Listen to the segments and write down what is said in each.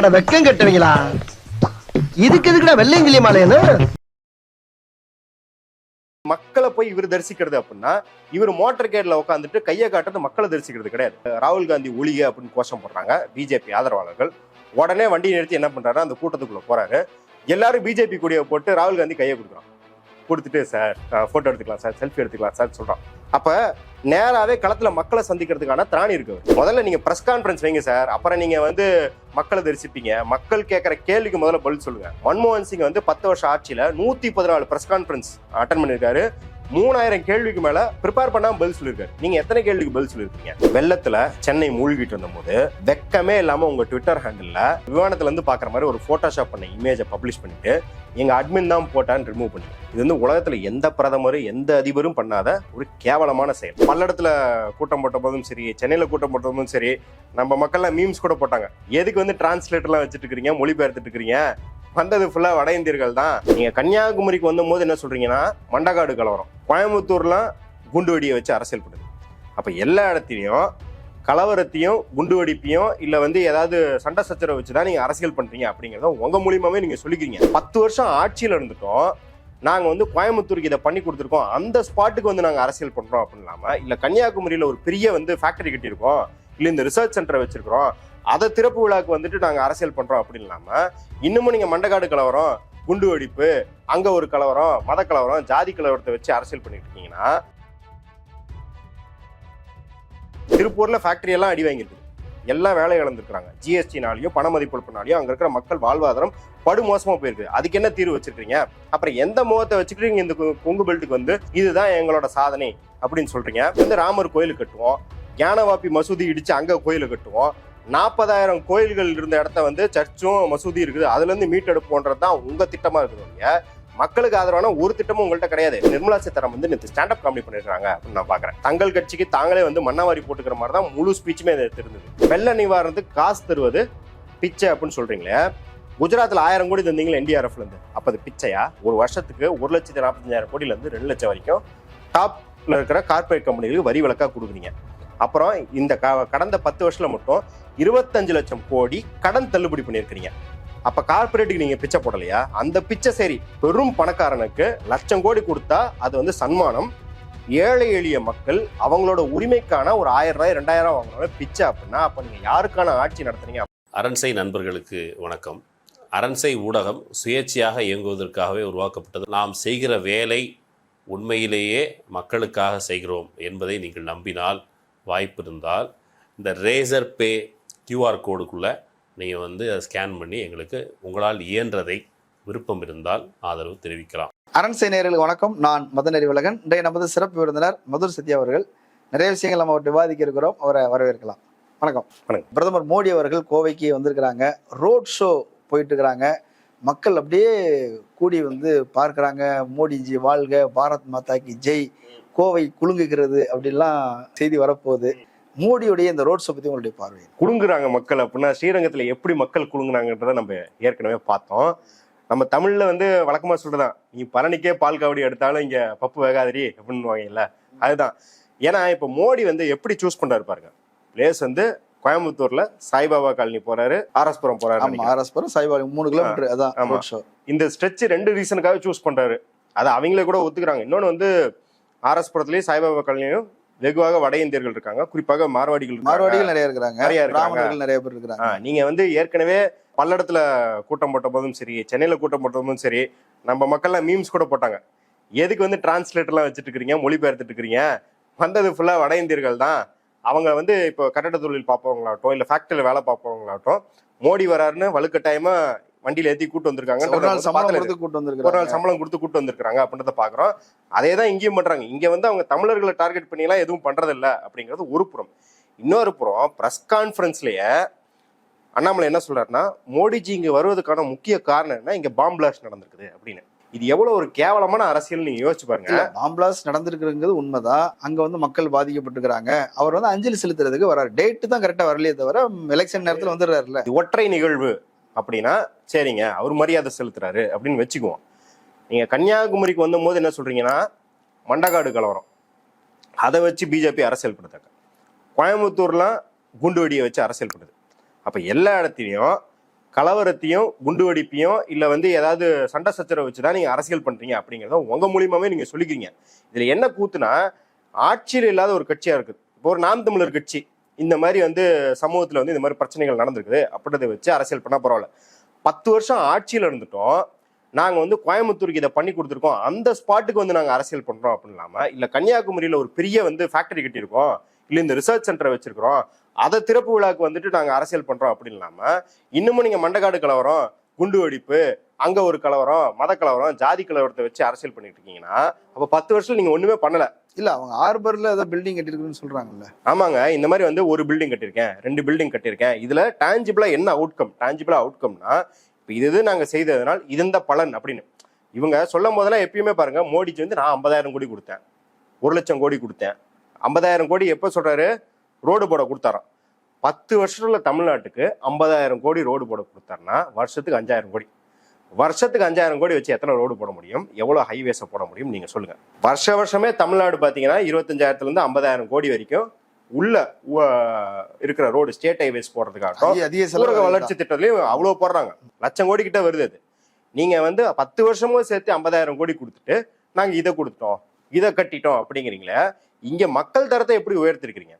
அட வெக்கம் கட்டுவீங்களா? இதுக்கு எதுக்குடா வெள்ளையங்கிலி மாலையன்னு மக்களை போய் இவர் தரிசிக்கிறது அப்படின்னா இவர் மோட்டர் கேட்ல உட்காந்துட்டு கையை காட்டுறது மக்களை தரிசிக்கிறது கிடையாது. ராகுல் காந்தி ஒளிய அப்படின்னு கோஷம் போடுறாங்க பிஜேபி ஆதரவாளர்கள். உடனே வண்டியை நிறுத்தி என்ன பண்றாரு அந்த கூட்டத்துக்குள்ள போறாரு. எல்லாரும் பிஜேபி கொடியை போட்டு ராகுல் காந்தி கையை கொடுக்குறான். கொடுத்துட்டு சார் போட்டோ எடுத்துக்கலாம் சார் செல்ஃபி எடுத்துக்கலாம் சார் சொல்றான். அப்ப நேராவே களத்துல மக்களை சந்திக்கிறதுக்கான திராணி இருக்கு. முதல்ல நீங்க பிரஸ் கான்ஃபரன்ஸ் வைங்க சார் அப்புறம் நீங்க வந்து மக்களை தரிசிப்பீங்க. மக்கள் கேட்கிற கேள்விக்கு முதல்ல பதில் சொல்லுங்க. மன்மோகன் சிங் வந்து பத்து வருஷம் ஆட்சியில நூத்தி பதினாலு பிரஸ் கான்ஃபரன்ஸ் அட்டன் பண்ணிருக்காரு மூணாயிரம் கேள்விக்கு மேல ப்ரிப்பேர் பண்ணாம பதில் சொல்லியிருக்காரு. நீங்க எத்தனை கேள்விக்கு பதில் சொல்லியிருக்கீங்க? வெள்ளத்துல சென்னை மூழ்கிட்டு இருந்தபோது வெக்கமே இல்லாம உங்க ட்விட்டர் ஹேண்டில் விமானத்துல இருந்து பாக்குற மாதிரி ஒரு போட்டோஷாப் பண்ண இமேஜை பப்ளிஷ் பண்ணிட்டு எங்க அட்மின் தான் போட்டான்னு ரிமூவ் பண்ணி இது வந்து உலகத்துல எந்த பிரதமரும் எந்த அதிபரும் பண்ணாத ஒரு கேவலமான செயல். பல்லடத்துல கூட்டம் போட்ட போதும் சரி சென்னையில கூட்டம் போட்ட போதும் சரி நம்ம மக்கள்லாம் மீம்ஸ் கூட போட்டாங்க. எதுக்கு வந்து டிரான்ஸ்லேட்டர்லாம் வச்சுட்டு இருக்கிறீங்க மொழிபெயர்த்துட்டு இருக்கிறீங்க? வந்தது ஃபுல்லாக வட இந்தியர்கள் தான். நீங்கள் கன்னியாகுமரிக்கு வந்தபோது என்ன சொல்கிறீங்கன்னா மண்டகாடு கலவரம். கோயம்புத்தூர்லாம் குண்டு வெடியை வச்சு அரசியல் பண்ணுது. அப்போ எல்லா இடத்துலையும் கலவரத்தையும் குண்டு வெடிப்பையும் இல்லை வந்து ஏதாவது சண்டை சச்சரவை வச்சு தான் நீங்கள் அரசியல் பண்ணுறீங்க அப்படிங்கிறத உங்கள் மூலியமாகவே நீங்கள் சொல்லிக்கிறீங்க. பத்து வருஷம் ஆட்சியில் இருந்துட்டோம். நாங்கள் வந்து கோயம்புத்தூருக்கு இதை பண்ணி கொடுத்துருக்கோம். அந்த ஸ்பாட்டுக்கு வந்து நாங்கள் அரசியல் பண்ணுறோம் அப்படின்னு இல்லாமல் இல்லை கன்னியாகுமரியில் ஒரு பெரிய வந்து ஃபேக்டரி கட்டியிருக்கோம். இல்லை இந்த ரிசர்ச் சென்டரை வச்சுருக்குறோம். அதை திறப்பு விழாக்கு வந்துட்டு நாங்கள் அரசியல் பண்ணுறோம் அப்படின்னு இல்லாமல் இன்னமும் நீங்கள் மண்டக்காடு கலவரம் குண்டு வெடிப்பு அங்கே ஒரு கலவரம் மத கலவரம் ஜாதி கலவரத்தை வச்சு அரசியல் பண்ணிட்டு இருக்கீங்கன்னா திருப்பூரில் ஃபேக்ட்ரி எல்லாம் அடி வாங்கியிருக்கு. எல்லாம் வேலை இழந்திருக்காங்க ஜிஎஸ்டினாலையும் பண மதிப்பிழப்புனாலையும் அங்கே இருக்கிற மக்கள் வாழ்வாதாரம் படுமோசமாக போயிருக்கு. அதுக்கு என்ன தீர்வு வச்சிருக்கீங்க அப்புறம் எந்த முகத்தை வச்சுக்கிட்டு இந்த கொங்கு பெல்ட்டுக்கு வந்து இதுதான் எங்களோட சாதனை அப்படின்னு சொல்றீங்க. இந்த ராமர் கோயில் கட்டுவோம். ஞானவாப்பி மசூதி இடிச்சு அங்கே கோயிலை கட்டுவோம். நாற்பதாயிரம் கோயில்கள் இருந்த இடத்த வந்து சர்ச்சும் மசூதி இருக்குது. அதுலேருந்து மீட்டெடுப்புன்றது மீட்டெடுப்போன்றது தான் உங்கள் திட்டமாக இருக்குது நீங்கள் மக்களுக்கு ஆதரவான ஒரு திட்டமும் உங்கள்கிட்ட கிடையாது. நிர்மலா சீதாராமன் வந்து நேற்று ஸ்டாண்டப் காமெடி பண்ணிருக்காங்க அப்படின்னு நான் பார்க்குறேன் தங்கள் கட்சிக்கு தாங்களே வந்து மண்ணாவாரி போட்டுக்கிற மாதிரி தான் முழு ஸ்பீச்சுமே இருந்தது. வெள்ள நிவாரணத்துக்கு காசு தருவது பிச்சை அப்படின்னு சொல்கிறீங்களே குஜராத்தில் ஆயிரம் கோடி தந்தீங்களா என்டிஆர்எஃப்லேருந்து அப்போ அது பிச்சையா? ஒரு வருஷத்துக்கு ஒரு லட்சத்தி நாற்பத்தஞ்சாயிரம் கோடியிலேருந்து ரெண்டு லட்சம் வரைக்கும் டாப்பில் இருக்கிற கார்ப்பரேட் கம்பெனிகளுக்கு வரி விலக்காக கொடுக்குறீங்க. அப்புறம் இந்த க- கடந்த பத்து வருஷத்தில் மட்டும் இருபத்தஞ்சு லட்சம் கோடி கடன் தள்ளுபடி பண்ணியிருக்கிறீங்க. அப்ப கார்பரேட்டுக்கு நீங்க பிச்சை போடலையா? அந்த பிச்சை சரி பெரும் பணக்காரனுக்கு லட்சம் கோடி கொடுத்தா அது வந்து சன்மானம். ஏழை எளிய மக்கள் அவங்களோட உரிமைக்கான ஒரு ஆயிரம் ரூபாய் ரெண்டாயிரம் வாங்கினாலும் பிச்சை அப்படின்னா அப்ப நீங்க யாருக்கான ஆட்சி நடத்துறீங்க அரண்சை நண்பர்களுக்கு வணக்கம். அரண்சை ஊடகம் சுயேட்சையாக இயங்குவதற்காகவே உருவாக்கப்பட்டது. நாம் செய்கிற வேலை உண்மையிலேயே மக்களுக்காக செய்கிறோம் என்பதை நீங்கள் நம்பினால் வாய்ப்பு இருந்தால் இந்த ரேசர் பே கியூஆர் கோடுக்குள்ளே நீங்கள் வந்து அதை ஸ்கேன் பண்ணி எங்களுக்கு உங்களால் இயன்றதை விருப்பம் இருந்தால் ஆதரவு தெரிவிக்கலாம். அரண்சை நேயர்களுக்கு வணக்கம். நான் மதநெறி உலகன் இன்றைய நமது சிறப்பு விருந்தினர் மதுர் சத்யா அவர்கள். நிறைய விஷயங்கள் நம்ம அவர்கிட்ட விவாதிக்க இருக்கிறோம். அவரை வரவேற்கலாம். வணக்கம். வணக்கம். பிரதமர் மோடி அவர்கள் கோவைக்கு வந்திருக்கிறாங்க. ரோட் ஷோ போயிட்டு இருக்கிறாங்க. மக்கள் அப்படியே கூடி வந்து பார்க்கறாங்க. மோடிஜி வாழ்க பாரத் மாதா கி ஜெய். கோவை குலுங்குகிறது அப்படிலாம் செய்தி வரப்போகுது. மோடியுடைய இந்த ரோட் ஷோ பத்தி உங்களுடைய பார்வை குலுங்குறாங்க மக்கள் அப்படின்னா ஸ்ரீரங்கத்துல எப்படி மக்கள் குலுங்குனாங்கன்றதை நம்ம ஏற்கனவே பார்த்தோம். நம்ம தமிழ்ல வந்து வழக்கமா சொல்றதான் நீ பழனிக்கே பால் காவடி எடுத்தாலும் இங்க பப்பு வேகாதிரி அப்படின்னு அதுதான். ஏன்னா இப்ப மோடி வந்து எப்படி சூஸ் பண்றாரு பாருங்க. பிளேஸ் வந்து கோயம்புத்தூர்ல சாய்பாபா காலனி போறாரு ஆர்எஸ்புரம் போறாரு. அரஸ்புரம் சாய்பாலி மூணு கிலோமீட்டர் அதான் ஆமா. இந்த ஸ்ட்ரெச் ரெண்டு ரீசனுக்காக சூஸ் பண்றாரு. அதை அவங்களே கூட ஒத்துக்கிறாங்க. இன்னொன்னு வந்து ஆர்எஸ்புரத்துலயும் சாய்பாபா காலனியும் வெகுவாக வட இந்தியர்கள் இருக்காங்க. குறிப்பாக மார்வாடிகள். மார்வாடிகள் நிறைய இருக்கிறாங்க. நிறைய இருக்காங்க. பிராமணர்கள் நிறைய பேர் இருக்கிறாங்க. நீங்க வந்து ஏற்கனவே பல்லடத்துல கூட்டம் போட்ட போதும் சரி சென்னையில கூட்டம் போட்ட போதும் சரி நம்ம மக்கள்லாம் மீம்ஸ் கூட போட்டாங்க. எதுக்கு வந்து டிரான்ஸ்லேட்டர்லாம் வச்சுட்டு இருக்கிறீங்க? மொழிபெயர்த்துட்டு இருக்கிறீங்க? வந்தது ஃபுல்லா வட இந்தியர்கள் தான். அவங்க வந்து இப்போ கட்டட தொழில் பார்ப்பவங்களாகட்டும் இல்ல ஃபேக்டரியில வேலை பார்ப்பவங்களாகட்டும் மோடி வராருன்னு வலுக்கட்டாயமா வண்டியில ஏத்தி கூட்டு வந்திருக்காங்க ஒரு நாள் சம்பளம் கொடுத்து கூட்டு ஒரு வந்திருக்காங்க நாள் சம்பளம் கொடுத்து கூட்டு வந்திருக்காங்க அப்படின்றத பாக்குறோம். அதே தான் இங்கேயும் பண்றாங்க. இங்க வந்து அவங்க தமிழர்களை டார்கெட் பண்ணி எல்லாம் எதுவும் பண்றது இல்ல அப்படிங்கிறது ஒரு புறம். இன்னொரு புறம் பிரஸ் கான்ஃபரன்ஸ்லயே அண்ணாமலை என்ன சொல்றாருன்னா மோடிஜி இங்க வருவதற்கான முக்கிய காரணம் என்ன? இங்க பாம் பிளாஸ்ட் நடந்திருக்குது அப்படின்னு. இது எவ்வளவு ஒரு கேவலமான அரசியல் நீங்க யோசிச்சு பாருங்க. பாம்பிளாஸ் நடந்திருக்குங்கிறது உண்மைதான். அங்க வந்து மக்கள் பாதிக்கப்பட்டிருக்கிறாங்க. அவர் வந்து அஞ்சலி செலுத்துறதுக்கு வராரு. டேட்டு தான் கரெக்டா வரலையே தவிர எலெக்ஷன் நேரத்துல வந்துடுறாருல்ல. இது ஒற்றை நிகழ்வு. அப்படின்னா சரிங்க அவர் மரியாதை செலுத்துறாரு அப்படின்னு வச்சுக்குவோம். நீங்க கன்னியாகுமரிக்கு வந்தபோது என்ன சொல்றீங்கன்னா மண்டகாடு கலவரம். அதை வச்சு பிஜேபி அரசியல் படுத்தாங்க கோயம்புத்தூர்லாம் குண்டு வெடியை வச்சு அரசியல் பண்ணுது அப்ப எல்லா இடத்துலையும் கலவரத்தையும் குண்டு வெடிப்பையும் இல்ல வந்து ஏதாவது சண்டை சச்சரவு வச்சுதான் நீங்க அரசியல் பண்றீங்க அப்படிங்கறத உங்க மூலியமாவே நீங்க சொல்லிக்கிறீங்க. இதுல என்ன கூத்துனா ஆட்சியில் இல்லாத ஒரு கட்சியா இருக்குது. இப்போ ஒரு நாம் தமிழர் கட்சி. இந்த மாதிரி வந்து சமூகத்தில் வந்து இந்த மாதிரி பிரச்சனைகள் நடந்திருக்குது. அப்படின்றத வச்சு அரசியல் பண்ணால் பரவாயில்ல. பத்து வருஷம் ஆட்சியில் இருந்துட்டோம். நாங்கள் வந்து கோயம்புத்தூருக்கு இதை பண்ணி கொடுத்துருக்கோம். அந்த ஸ்பாட்டுக்கு வந்து நாங்கள் அரசியல் பண்ணுறோம் அப்படின்னு இல்லாமல் இல்லை கன்னியாகுமரியில் ஒரு பெரிய வந்து ஃபேக்டரி கட்டியிருக்கோம். இல்லை இந்த ரிசர்ச் சென்டரை வச்சிருக்கிறோம். அதை திறப்பு விழாக்கு வந்துட்டு நாங்கள் அரசியல் பண்ணுறோம் அப்படின்னு இல்லாமல் இன்னமும் நீங்கள் மண்டக்காடு கலவரம் குண்டு வெடிப்பு அங்கே ஒரு கலவரம் மத கலவரம் ஜாதி கலவரத்தை வச்சு அரசியல் பண்ணிட்டு இருக்கீங்கன்னா அப்போ பத்து வருஷம் நீங்கள் ஒன்றுமே பண்ணலை. இல்ல அவங்க ஹார்பர்ல ஏதோ பில்டிங் கட்டிருக்குன்னு சொல்றாங்கல்ல. ஆமாங்க இந்த மாதிரி வந்து ஒரு பில்டிங் கட்டியிருக்கேன் ரெண்டு பில்டிங் கட்டியிருக்கேன். இதுல டான்ஜிபிளா என்ன அவுட்கம் டான்ஜிபிளா அவுட்கம்னா இப்போ இது இது நாங்க செய்ததுனால் இது இந்த பலன் அப்படின்னு. இவங்க சொல்லும் போதெல்லாம் எப்பயுமே பாருங்க மோடிக்கு வந்து நான் ஐம்பதாயிரம் கோடி கொடுத்தேன். ஒரு லட்சம் கோடி கொடுத்தேன். ஐம்பதாயிரம் கோடி எப்போ சொல்றாரு? ரோடு போட கொடுத்தாராம். பத்து வருஷத்துல தமிழ்நாட்டுக்கு ஐம்பதாயிரம் கோடி ரோடு போட கொடுத்தாருன்னா வருஷத்துக்கு அஞ்சாயிரம் கோடி. வருஷத்துக்கு அஞ்சாயிரம் கோடி வச்சு எத்தனை ரோடு போட முடியும்? எவ்வளவு ஹைவேஸை போட முடியும்? நீங்க சொல்லுங்க. வருஷ வருஷமே தமிழ்நாடு பாத்தீங்கன்னா இருபத்தஞ்சாயிரத்துல இருந்து ஐம்பதாயிரம் கோடி வரைக்கும் உள்ள இருக்கிற ரோடு ஸ்டேட் ஹைவேஸ் போடுறதுக்காகட்டும் ஊரக வளர்ச்சி திட்டத்திலயும் அவ்வளவு போடுறாங்க. லட்சம் கோடி கிட்ட வருது அது. நீங்க வந்து பத்து வருஷமும் சேர்த்து ஐம்பதாயிரம் கோடி கொடுத்துட்டு நாங்க இதை கொடுத்துட்டோம் இதை கட்டிட்டோம் அப்படிங்கிறீங்களே இங்க மக்கள் தரத்தை எப்படி உயர்த்திருக்கிறீங்க?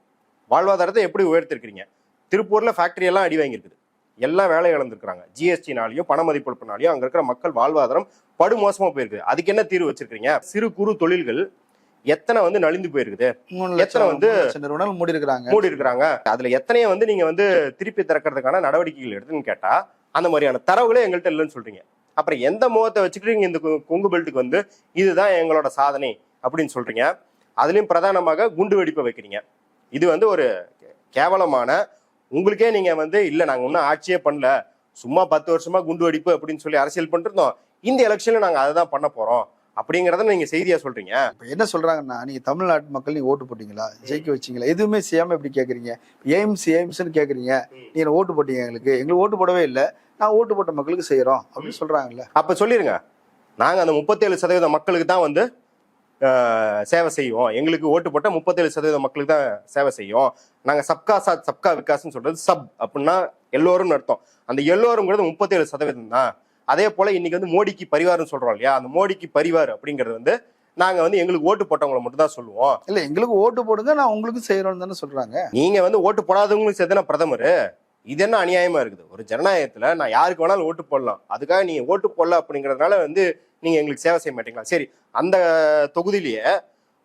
வாழ்வாதாரத்தை எப்படி உயர்த்திருக்கிறீங்க? திருப்பூர்ல ஃபேக்டரி எல்லாம் அடி வாங்கியிருக்குது. எல்லாம் வேலை இழந்திருக்கிறாங்க. ஜிஎஸ்டினாலையும் பண மதிப்பிழப்புனாலையும் அங்க இருக்கிற மக்கள் வாழ்வாதாரம் படுமோசமா போயிருக்கு அதுக்கு என்ன தீர்வு வச்சிருக்கீங்க சிறு குறு தொழில்கள் எத்தனை வந்து நலிந்து போயிருக்குது? எத்தனை வந்து- நிறுவனங்கள் மூடி இருக்கிறாங்க மூடி இருக்கிறாங்க அதுல எத்தனையோ வந்து நீங்க வந்து திருப்பி திறக்கிறதுக்கான நடவடிக்கைகள் எடுத்துன்னு கேட்டா அந்த மாதிரியான தரவுகளே எங்கள்கிட்ட இல்லைன்னு சொல்றீங்க. அப்புறம் எந்த முகத்தை வச்சுக்கிட்டு நீங்க இந்த கொங்கு பெல்ட்டுக்கு வந்து இதுதான் எங்களோட சாதனை அப்படின்னு சொல்றீங்க. அதுலயும் பிரதானமாக குண்டு வெடிப்பை வைக்கிறீங்க. இது வந்து ஒரு கேவலமான உங்களுக்கே நீங்க வந்து இல்ல நாங்க ஒன்றும் ஆட்சியே பண்ணல. சும்மா பத்து வருஷமா குண்டு வெடிப்பு அப்படின்னு சொல்லி அரசியல் பண்ணிருந்தோம். இந்த எலெக்ஷன்ல நாங்க அதை தான் பண்ண போறோம். அப்படிங்கறத நீங்க செய்தியா சொல்றீங்க? இப்ப என்ன சொல்றாங்கன்னா நீங்க தமிழ்நாட்டு மக்கள் நீங்க ஓட்டு போட்டீங்களா? ஜெயிக்க வச்சீங்களா? எதுவுமே செய்யாம இப்படி கேக்குறீங்க? எய்ம்ஸ் எய்ம்ஸ்னு கேக்குறீங்க. நீங்க ஓட்டு போட்டீங்க எங்களுக்கு? எங்களுக்கு ஓட்டு போடவே இல்லை. நான் ஓட்டு போட்ட மக்களுக்கு செய்யறோம் அப்படின்னு சொல்றாங்கல்ல. அப்ப சொல்லிருங்க. நாங்க அந்த முப்பத்தேழு சதவீத மக்களுக்கு தான் வந்து சேவை செய்வோம். எங்களுக்கு ஓட்டு போட்ட முப்பத்தேழு சதவீத மக்களுக்கு தான் சேவை செய்யும். நாங்க சப்கா சாத் சப்கா விகாஸ்னு சொல்றது சப் அப்படின்னா எல்லோரும் அர்த்தம். அந்த எல்லோருங்கிறது முப்பத்தேழு சதவீதம் தான். அதே போல இன்னைக்கு வந்து மோடிக்கு பரிவார்னு சொல்றோம் இல்லையா? அந்த மோடிக்கு பரிவார் அப்படிங்கிறது வந்து நாங்க வந்து எங்களுக்கு ஓட்டு போட்டவங்களை மட்டும் தான் சொல்லுவோம். இல்ல எங்களுக்கு ஓட்டு போடுங்க நான் உங்களுக்கு செய்யறோம்னு தானே சொல்றாங்க. நீங்க வந்து ஓட்டு போடாதவங்களும் சேர்த்துனா பிரதமர். இது என்ன அநியாயமா இருக்குது? ஒரு ஜனநாயகத்துல நான் யாருக்கு வேணாலும் ஓட்டு போடலாம். அதுக்காக நீங்க ஓட்டு போடல அப்படிங்கறதுனால வந்து நீங்க எங்களுக்கு சேவை செய்ய மாட்டீங்களா? சரி அந்த தொகுதியிலேயே